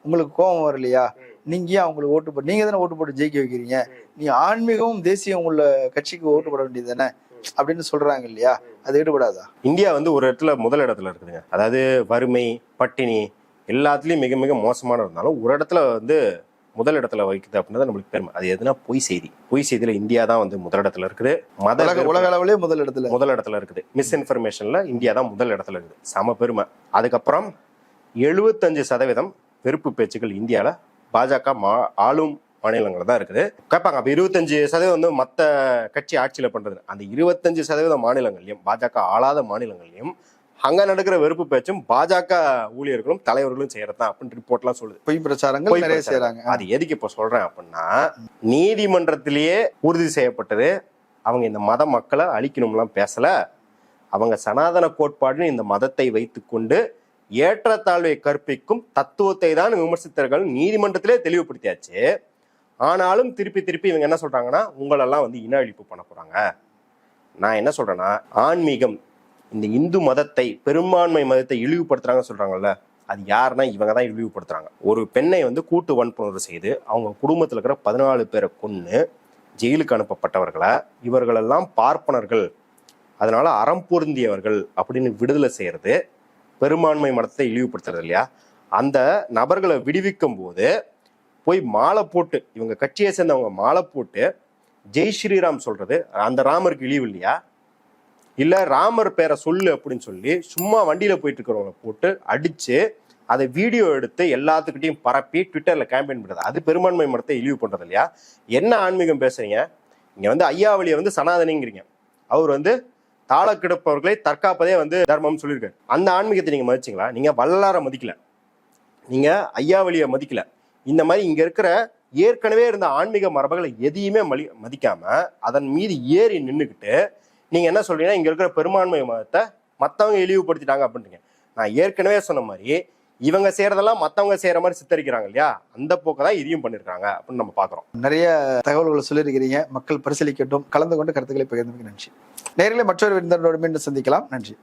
உங்களுக்கு கோபம் வரலையா? நீங்க ஏன் அவங்களுக்கு ஓட்டு போட்டு நீங்க தானே ஓட்டு போட்டு ஜெயிக்க வைக்கிறீங்க? நீ ஆன்மீகமும் தேசியம் உள்ள கட்சிக்கு ஓட்டு போட வேண்டியது தானே அப்படின்னு சொல்றாங்க இல்லையா? அது ஈடுபடாதா? இந்தியா வந்து ஒரு இடத்துல முதல் இடத்துல இருக்குதுங்க. அதாவது வறுமை பட்டினி எல்லாத்துலயும் மிக மிக மோசமான இருந்தாலும் ஒரு இடத்துல வந்து முதல் இடத்துல வைக்குது அப்படின்னா நம்மளுக்கு பெருமை. அது எதுனா பொய் செய்தி. பொய் செய்தியில இந்தியா தான் வந்து முதல் இடத்துல இருக்குது. மத உலக உலக அளவிலே முதல் இடத்துல. முதல் இடத்துல இருக்குது. மிஸ் இன்ஃபர்மேஷன்ல இந்தியா தான் முதல் இடத்துல இருக்குது. சம பெருமை. அதுக்கப்புறம் எழுபத்தஞ்சு சதவீதம் வெறுப்பு பேச்சுக்கள் இந்தியால பாஜக மா ஆளும் மாநிலங்கள் தான் இருக்குது. கேட்பாங்க அப்ப இருபத்தஞ்சு சதவீதம் வந்து மத்த கட்சி ஆட்சியில பண்றது. அந்த இருபத்தஞ்சு சதவீதம் மாநிலங்கள்லயும் பாஜக ஆளாத மாநிலங்கள்லயும் அங்க நடக்கிற வெறுப்பு பேச்சும் பாஜக ஊழியர்களும் தலைவர்களும் செய்யறதுதான் அப்படின்னு ரிப்போர்ட்லாம் சொல்லுது. பொய் பிரச்சாரங்கள் நிறைய பிரச்சாரம். செய்யறாங்க அது எதுக்கு இப்ப சொல்றேன் அப்படின்னா நீதிமன்றத்திலேயே உறுதி செய்யப்பட்டது. அவங்க இந்த மத மக்களை அழிக்கணும்லாம் பேசல. அவங்க சனாதன கோட்பாடுன்னு இந்த மதத்தை வைத்துக்கொண்டு ஏற்றத்தாழ்வை கற்பிக்கும் தத்துவத்தை தான் விமர்சித்தர்கள் நீதிமன்றத்திலே தெளிவுபடுத்தியாச்சு. ஆனாலும் திருப்பி திருப்பி இவங்க என்ன சொல்றாங்கன்னா உங்களெல்லாம் வந்து இன அழிப்பு பண்ண போறாங்க. நான் என்ன சொல்றேன்னா ஆன்மீகம் இந்த இந்து மதத்தை பெரும்பான்மை மதத்தை இழிவுபடுத்துறாங்கன்னு சொல்றாங்கல்ல அது யாருன்னா இவங்க தான் இழிவுபடுத்துறாங்க. ஒரு பெண்ணை வந்து கூட்டு வன்புணர்வு செய்து அவங்க குடும்பத்தில் இருக்கிற பதினாலு பேரை கொன்று ஜெயிலுக்கு அனுப்பப்பட்டவர்களை இவர்களெல்லாம் பார்ப்பனர்கள். அதனால அறம் பொருந்தியவர்கள் அப்படின்னு விடுதலை செய்யறது பெரும்பான்மை மதத்தை இழிவுபடுத்துறது இல்லையா? அந்த நபர்களை விடுவிக்கும் போது போய் மாலை போட்டு இவங்க கட்சியை சேர்ந்தவங்க மாலை போட்டு ஜெய் ஸ்ரீராம் சொல்றது அந்த ராமருக்கு இழிவு இல்லையா? இல்ல ராமர் பேரை சொல்லு அப்படின்னு சொல்லி சும்மா வண்டியில போயிட்டு இருக்கிறவங்கள போட்டு அடிச்சு அதை வீடியோ எடுத்து எல்லாத்துக்கிட்டையும் பரப்பி ட்விட்டர்ல கேம்பெயின் பண்றது. அது பெரும்பான்மை மதத்தை இழிவு பண்றது இல்லையா? என்ன ஆன்மீகம் பேசுறீங்க? இங்க வந்து ஐயாவளியை வந்து சனாதனிங்கிறீங்க. அவர் வந்து தாள கிடப்பவர்களை தற்காப்பதே வந்து தர்மம்னு சொல்லியிருக்காரு. அந்த ஆன்மீகத்தை நீங்க மதிச்சிங்களா? நீங்க வள்ளலார மதிக்கல. நீங்க ஐயாவளியை மதிக்கல. இந்த மாதிரி இங்க இருக்கிற ஏற்கனவே இருந்த ஆன்மீக மரபுகளை எதையுமே மலி மதிக்காம அதன் மீது ஏறி நின்றுக்கிட்டு நீங்க என்ன சொல்றீங்கன்னா இங்க இருக்கிற பெரும்பான்மை மதத்தை மற்றவங்க இழிவுபடுத்திட்டாங்க அப்படின்றீங்க. நான் ஏற்கனவே சொன்ன மாதிரி இவங்க செய்யறதெல்லாம் மத்தவங்க செய்யற மாதிரி சித்தரிக்கிறாங்க இல்லையா? அந்த போக்கை தான் இதையும் பண்ணிருக்காங்க அப்படின்னு நம்ம பாக்குறோம். நிறைய தகவல்களை சொல்லியிருக்கிறீங்க. மக்கள் பரிசீலிக்கட்டும். கலந்து கொண்டு கருத்துக்களை பகிர்ந்து நன்றி. நேரில் மற்றொரு விருந்தினரோடு மீண்டும் சந்திக்கலாம். நன்றி.